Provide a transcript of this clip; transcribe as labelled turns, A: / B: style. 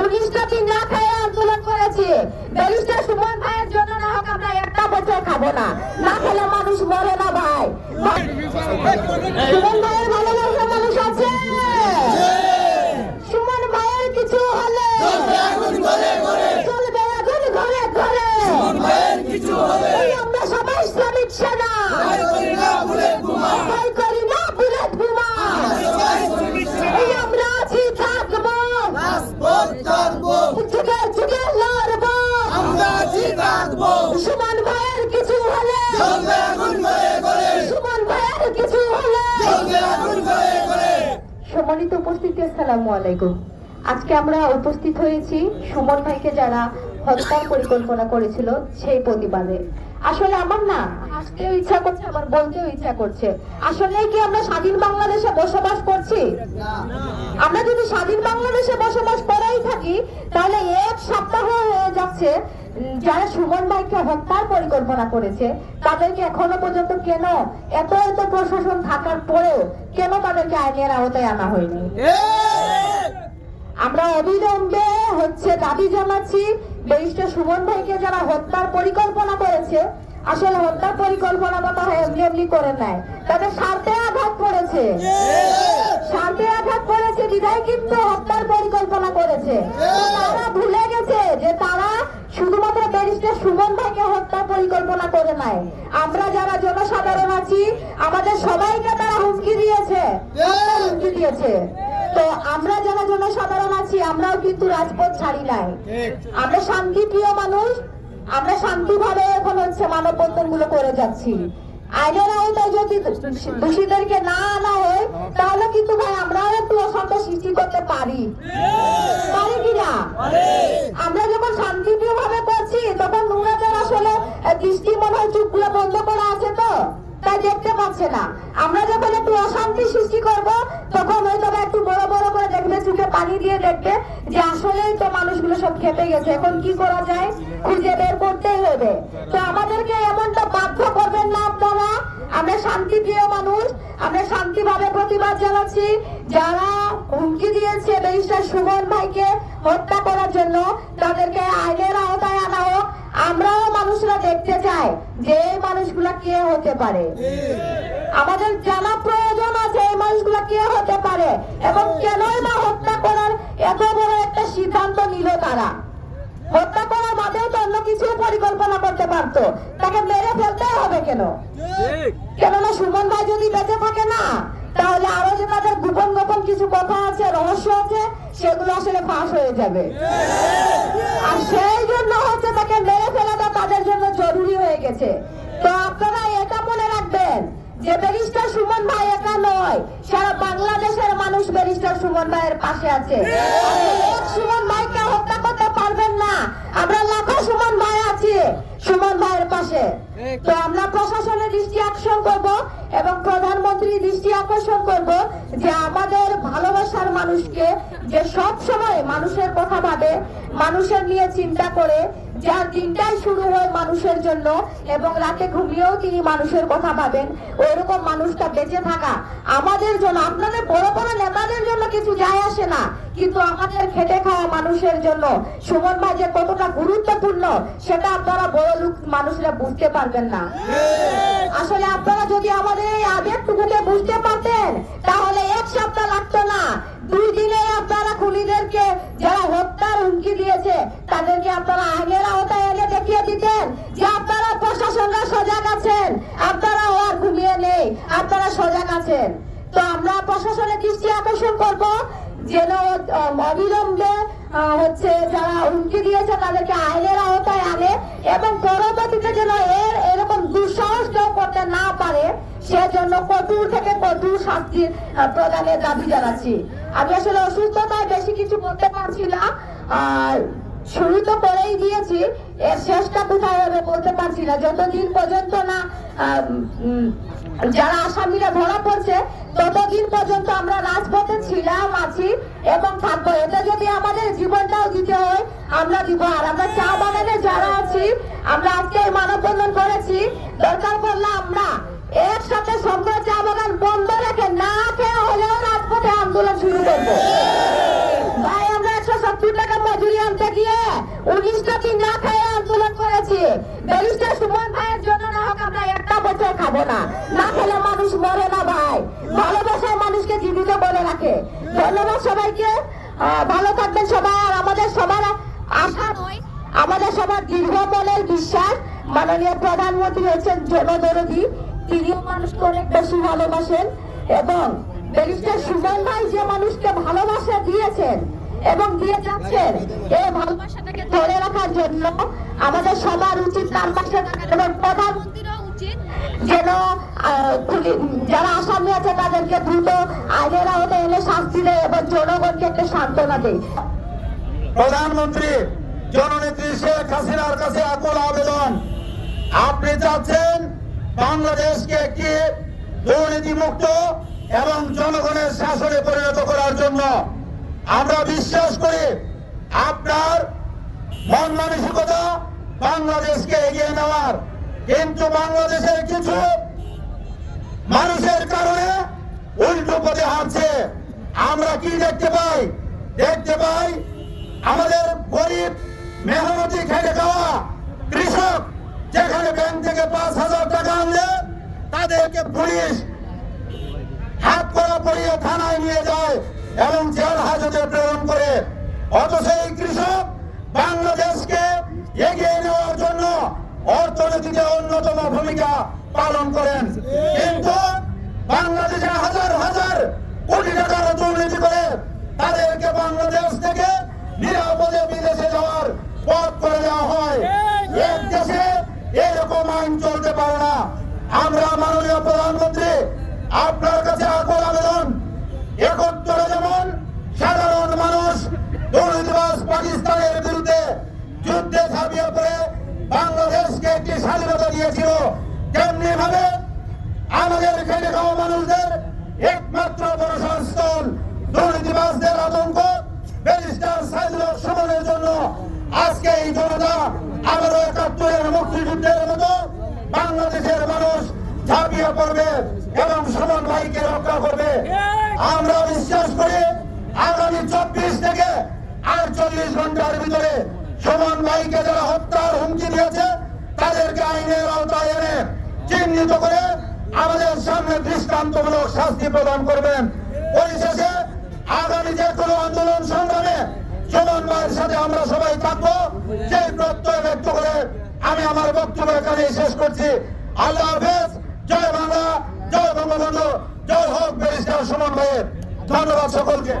A: উনিশটা দিন না খেয়ে আন্দোলন করেছি। ব্যারিস্টার সুমন ভাইয়ের জন্য না হোক আমরা একটা বছর খাব না। না খেলে মানুষ মরে না ভাই। সুমন ভাইয়ের ভালোবাসা মানুষ আছে সুমন ভাইয়ের কিছু হলে চলবে আগুন ঘরে ঘরে এই আমরা সবাই ইসলামিক সেনা ভয় করি না বুলেট বোমা এই আমরা আছি থাকব যুগে যুগে লড়বো সুমন ভাইয়ের কিছু হলে সুমন ভাইয়ের কিছু হলে সম্মানিত উপস্থিতি আসসালামু আলাইকুম। আজকে আমরা উপস্থিত হয়েছি সুমন ভাইকে যারা হত্যার পরিকল্পনা করেছিল সেই প্রতিবাদে। আসলে আমার না হাসতেও ইচ্ছা করছে, আমার বলতেও ইচ্ছা করছে। আসলে কি আমরা স্বাধীন বাংলাদেশে বসবাস করছি? আমরা যদি স্বাধীন বাংলাদেশে বসবাস করেই থাকি, তাহলে এক সপ্তাহ হয়ে যাচ্ছে, যারা সুমন ভাইকে হত্যার পরিকল্পনা করেছে, তাদেরকে এখনও পর্যন্ত কেন এত এত প্রশাসন থাকার পরেও কেন তাদেরকে আইনের আওতায় আনা হয়নি? আমরা অবিলম্বে হচ্ছে দাবি জানাচ্ছি, ব্যারিস্টার সুমন ভাইকে যারা হত্যার পরিকল্পনা করেছে, আসলে হত্যার পরিকল্পনা কথা এমনি এমনি করে নেয়। তাদের স্বার্থে আঘাত করেছে। স্বার্থে আঘাত করেছে, বিধায় কিন্তু হত্যার পরিকল্পনা করেছে। তারা ভুলে গেছে যে তারা শুধুমাত্র ব্যারিস্টার সুমন ভাইকে হত্যার পরিকল্পনা করে নাই আমরা যারা জনসাধারণ আছি, আমাদের সবাইকে তারা হুমকি দিয়েছে। হুমকি দিয়েছে। তো জনসাধারণ আছি আমরাও কিন্তু রাজপথ ছাড়ি নাই। আমরা শান্তিপ্রিয় মানুষ আমরা শান্তিভাবে এখন হচ্ছে মানববন্ধনগুলো করে যাচ্ছি। আইনের আওতায় যদি দোষীদেরকে না আনা হয় তাহলে কিন্তু ভাই আমরাও একটু অশান্ত সৃষ্টি করতে পারি। পারি কিনা আমরা যখন শান্তিপ্রিয় ভাবে করছি তখন নোংরাদের আসলে দৃষ্টি মনে হয় চুপগুলো বন্ধ করা আছে তো তাই দেখতে পাচ্ছে না। আমরা যখন একটু অশান্তি সৃষ্টি করব তখন হয়তো বা একটু বড় বড় করে দেখবে চোখে পানি দিয়ে দেখবে যে আসলেই তো মানুষগুলো সব খেপে গেছে। এখন কি করা যায়? খুঁজে বের করতেই হবে। তো আমাদেরকে এমনটা বাধ্য করবেন না আপনারা। আমরা শান্তিপ্রিয় মানুষ। আমরা শান্তিভাবে প্রতিবাদ জানাচ্ছি। যারা হুমকি দিয়েছে ব্যারিস্টার সুমন ভাইকে হত্যা করার জন্য, তাদেরকে আইনের আওতায় আনা হোক। আমরাও মানুষরা দেখতে চাই যে এই মানুষগুলা কে হতে পারে। আমাদের জানা প্রয়োজন আছে এই মানুষগুলা কে হতে পারে এবং কেনই বা হত্যা এত বড় একটা সিদ্ধান্ত নিল তারা। হত্যা করার বাদেও তো অন্য কিছু পরিকল্পনা করতে পারতো। তাকে মেরে ফেলতে হবে কেন? কেননা সুমন ভাই যদি বেঁচে থাকে না তাহলে আরও যে তাদের গোপন গোপন কিছু কথা আছে রহস্য আছে সেগুলো আসলে ফাঁস হয়ে যাবে। আর সেই জন্য হচ্ছে তাকে মেরে ফেলাটা তাদের জন্য জরুরি হয়ে গেছে। তো আপনারা এটা মনে রাখবেন যে ব্যারিস্টার সুমন ভাই একা নয় ব্যারিস্টার সুমন ভাইয়ের পাশে আছে। এক সুমন ভাইকে হত্যা করতে পারবেন না। আমরা লাখো সুমন ভাই আছি সুমন ভাইয়ের পাশে। তো আমরা প্রশাসনের দৃষ্টি আকর্ষণ করব এবং প্রধানমন্ত্রী দৃষ্টি আকর্ষণ করব যে আমাদের ভালোবাসার মানুষকে যে সব সময় মানুষের কথা ভাবে, মানুষের নিয়ে চিন্তা করে যার দিনটাই শুরু হয় মানুষের জন্য এবং রাতে ঘুমিয়েও তিনি মানুষের কথা ভাবেন। ওইরকম মানুষটা বেঁচে থাকা। আমাদের জন্য, আপনাদের বড় বড় নেতাদের জন্য কিছু যায় আসে না। কিন্তু আমাদের খেটে খাওয়া মানুষের জন্য, সুমন ভাই যে কতটা গুরুত্বপূর্ণ, সেটা আপনারা বড় লোক মানুষরা বুঝতে পারবেন না। আসলে আপনারা যদি আমাদের এই আবেগটুকুকে বুঝতে পারতেন, তাহলে এক সপ্তাহ লাগতো না। দুই দিনে আপনারা খুনিদেরকে যারা হত্যার হুমকি দিয়েছে, তাদেরকে আপনারা আইনের আওতায় এনে দেখিয়ে দিতেন যে আপনারা প্রশাসনরা সজাগ আছেন আপনারা আর ঘুমিয়ে নেই আপনারা সজাগ আছেন তো আমরা প্রশাসনের দৃষ্টি আকর্ষণ করব, যেন অবিলম্বে হচ্ছে যারা হুমকি দিয়েছে তাদেরকে আইনের আওতায় আনে এবং পরবর্তীতে যেন এর এরকম দুঃসাহস কেউ করতে না পারে, সেজন্য কঠোর থেকে কঠোর শাস্তি প্রদানের দাবি জানাচ্ছি। আমি আসলে অসুস্থতায় বেশি কিছু বলতে পারছি না। আর শুরু তো করেই দিয়েছি। এর শেষটা কোথায় হবে বলতে পারছি না। যতদিন পর্যন্ত না যারা আসামিরা ধরা পড়ছে, ততদিন পর্যন্ত আমরা রাজপথে ছিলাম, আছি এবং থাকব। এতে যদি আমাদের জীবনটাও দিতে হয়, আমরা দিব। আর আমরা চা বাগানে যারা আছি, আমরা আজকে মানববন্ধন করেছি। দরকার পড়লে আমরা একসাথে সঙ্গ চা বাগান বন্ধ রেখে না খেয়ে হলেও রাজপথে আন্দোলন শুরু করব ভাই আমরা একশো সত্তর টাকা উনিশটা দিন না খেয়ে আন্দোলন করেছি, ব্যারিস্টার সুমন ভাইয়ের জন্য না হোক আমরা একটা বছর খাব না। না খেলে মানুষ মরে না ভাই। ভালোবাসায় মানুষকে জীবিত বলে রাখে। ধন্যবাদ সবাইকে। ভালো থাকবেন সবাই। আর আমাদের সবার আশা নয়, আমাদের সবার দীর্ঘ মনের বিশ্বাস। মাননীয় প্রধানমন্ত্রী হচ্ছেন জনদরদি। তিনিও মানুষকে অনেক বেশি ভালোবাসেন। এবং ব্যারিস্টার সুমন ভাই যে মানুষকে ভালোবাসা দিয়েছেন এবং দিয়ে যাচ্ছেন এই ভালোবাসাটাকে ধরে রাখার জন্য আমাদের সবার উচিত থাকা এবং প্রধানমন্ত্রীরও উচিত যেন যারা আসামি আছে তাদেরকে দ্রুত আইনের আওতায় এনে শাস্তি দেয় এবং জনগণকে একটা সান্ত্বনা দেয়।
B: প্রধানমন্ত্রী, জননেত্রী শেখ হাসিনার কাছে আকুল আবেদন। আপনি চাচ্ছেন বাংলাদেশকে একটি দুর্নীতিমুক্ত এবং জনগণের শাসনে পরিণত আমরা বিশ্বাস করি আপনার মন মানসিকতা বাংলাদেশকে এগিয়ে নেওয়ার। কিন্তু বাংলাদেশের কিছু মানুষের কারণে উল্টো পথে হাঁটছে। আমরা কি দেখতে পাই? দেখতে পাই আমাদের গরিব, মেহনতি, খেটে খাওয়া কৃষক, যেখানে ব্যাংক থেকে পাঁচ হাজার টাকা আনলে তাদেরকে পুলিশ হাত করা পড়িয়ে থানায় নিয়ে যায় এবং অথচ এই কৃষক বাংলাদেশকে এগিয়ে নেওয়ার জন্য অর্থনীতিতে অন্যতম ভূমিকা পালন করেন। কিন্তু বাংলাদেশে হাজার হাজার কোটি টাকার দুর্নীতি করে তাদেরকে বাংলাদেশ থেকে নিরাপদে বিদেশে যাওয়ার পথ করে দেওয়া হয়। এক দেশে এরকম আইন চলতে পারে না। আমরা মাননীয় প্রধানমন্ত্রী, আপনার কাছে আকুল আবেদন। একত্তরে যেমন সাধারণ মানুষ দুর্নীতিবাজ পাকিস্তানের বিরুদ্ধে যুদ্ধে ঝাঁপিয়ে পড়ে বাংলাদেশকে একটি স্বাধীনতা দিয়েছিল তেমনি ভাবে আমাদের খেটে মানুষদের একমাত্র প্রশাসন দুর্নীতিবাজদের আতঙ্ক ব্যারিস্টার জন্য। আজকে এই জনতা আবারও একাত্তরের মুক্তিযুদ্ধের মতো বাংলাদেশের মানুষ ঝাঁপিয়ে পড়বে এবং সুমন ভাইকে রক্ষা করবে। আমরা বিশ্বাস করি আগামী চব্বিশ থেকে আটচল্লিশ ঘণ্টার ভিতরে সুমন ভাইকে যারা হত্যার হুমকি দিয়েছে, তাদেরকে আইনের আওতায় এনে চিহ্নিত করে আমাদের সামনে দৃষ্টান্তমূলক শাস্তি প্রদান করবেন। পরিশেষে আগামী যে কোনো আন্দোলন সংগ্রামে সুমন ভাইয়ের সাথে আমরা সবাই থাকব। সেই প্রত্যয় ব্যক্ত করে আমি আমার বক্তব্য এখানে শেষ করছি। আল্লাহ হাফেজ। জয় বাংলা, জয় বঙ্গবন্ধু, জয় হোক ব্যারিস্টার সুমন ধন্যবাদ সকলকে।